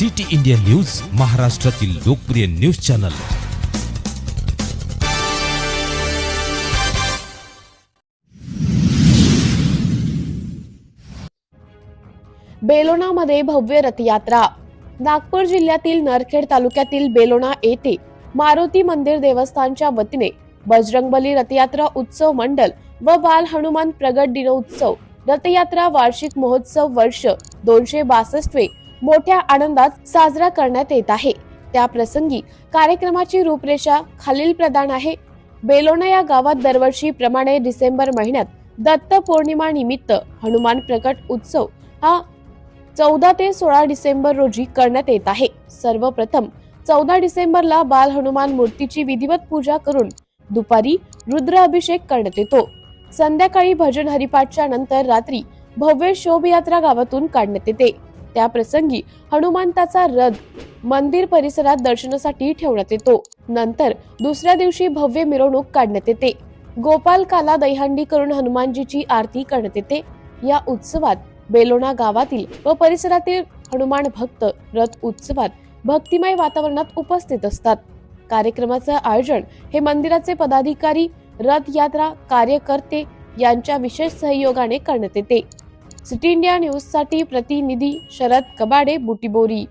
City India news महाराष्ट्रातील लोकप्रिय news channel. बेलोणामध्ये भव्य रथयात्रा. नागपूर जिल्ह्यातील नरखेड तालुक्यातील बेलोणा येथे मारुती मंदिर देवस्थानच्या वतीने बजरंगबली रथयात्रा उत्सव मंडल व बाल हनुमान प्रगट दिनोत्सव रथयात्रा वार्षिक महोत्सव वर्ष दोनशे बासष्टवे मोठ्या आनंदात साजरा करण्यात येत आहे. त्या प्रसंगी कार्यक्रमाची रूपरेषा खालील प्रदान आहे. बेलोना या गावात दरवर्षी प्रमाणे डिसेंबर महिन्यात दत्त पौर्णिमा निमित्त हनुमान प्रकट उत्सव हा चौदा ते सोळा डिसेंबर रोजी करण्यात येत आहे. सर्वप्रथम चौदा डिसेंबरला बाल हनुमान मूर्तीची विधिवत पूजा करून दुपारी रुद्र अभिषेक करण्यात येतो. संध्याकाळी भजन हरिपाठच्या नंतर रात्री भव्य शोभयात्रा गावातून काढण्यात येते. त्या प्रसंगी हनुमंताचा रथ मंदिर परिसरात दर्शनासाठी ठेवण्यात येतो. नंतर दुसऱ्या दिवशी भव्य मिरवणूक काढण्यात येते. गोपाल काला दहीहंडी करून हनुमानजीची आरती करण्यात येते. या उत्सवात बेलोणा गावातील व परिसरातील हनुमान भक्त रथ उत्सवात भक्तिमय वातावरणात उपस्थित असतात. कार्यक्रमाचं आयोजन हे मंदिराचे पदाधिकारी रथयात्रा कार्यकर्ते यांच्या विशेष सहयोगाने करण्यात येते. सिटी इंडिया न्यूजसाठी प्रतिनिधी शरद कबाडे बुटीबोरी.